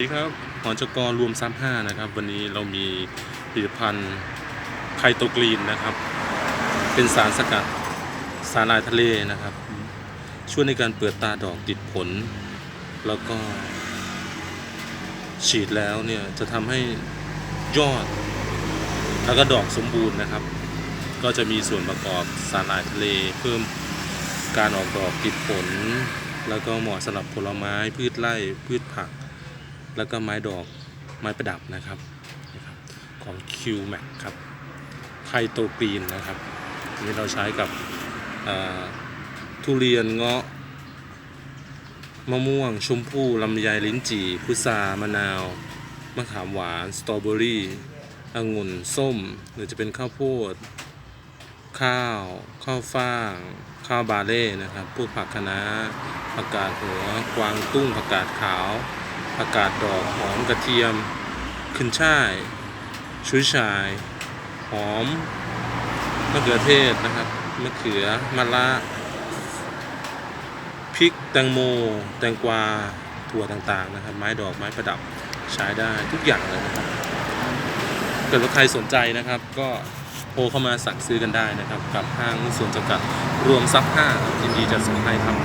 สวัสดีครับหอจกรรวมซ้ำห้านะครับ วันนี้เรามีผลิตภัณฑ์ไคโตกรีนนะครับ เป็นสารสกัดสารลายทะเลนะครับ ช่วยในการเปิดตาดอกติดผล แล้วก็ ฉีดแล้วเนี่ย จะทำให้ยอด แล้วก็ดอกสมบูรณ์นะครับ ก็จะมีส่วนประกอบสารลายทะเล เพิ่มการออกดอกติดผล แล้วก็เหมาะสำหรับผลไม้พืชไร่พืชผัก แล้วก็ไม้ดอกไม้ประดับนะครับนะครับของ Q Max ครับไคโตปีนนะครับนนี้เราใช้กับทุเรียนเงาะมะม่วง ชมพู่ลำไยลิ้นจี่พุทรามะนาว มะขามหวาน สตรอเบอรี่องุ่น ส้ม หรือจะเป็นข้าวโพด ข้าว ข้าวฟ่าง ข้าวบาเล่นะครับ พวกผักคะน้าผักกาดหัว กวางตุ้งผักกาดขาว ผักกาดดอกหอมกระเทียม ขึ้นช่าย ชุยชาย หอมมะเขือเทศนะครับ มะเขือมะระพริกแตงโม แตงกวาถั่วต่างๆนะครับ ไม้ดอกไม้ประดับใช้ได้ทุกอย่างเลยนะครับเกิดว่าใครสนใจนะครับ ก็โทรเข้ามาสั่งซื้อกันได้นะครับ กับห้างส่วนจำกัดรวมซับห้ายินดีจะส่งให้ครับ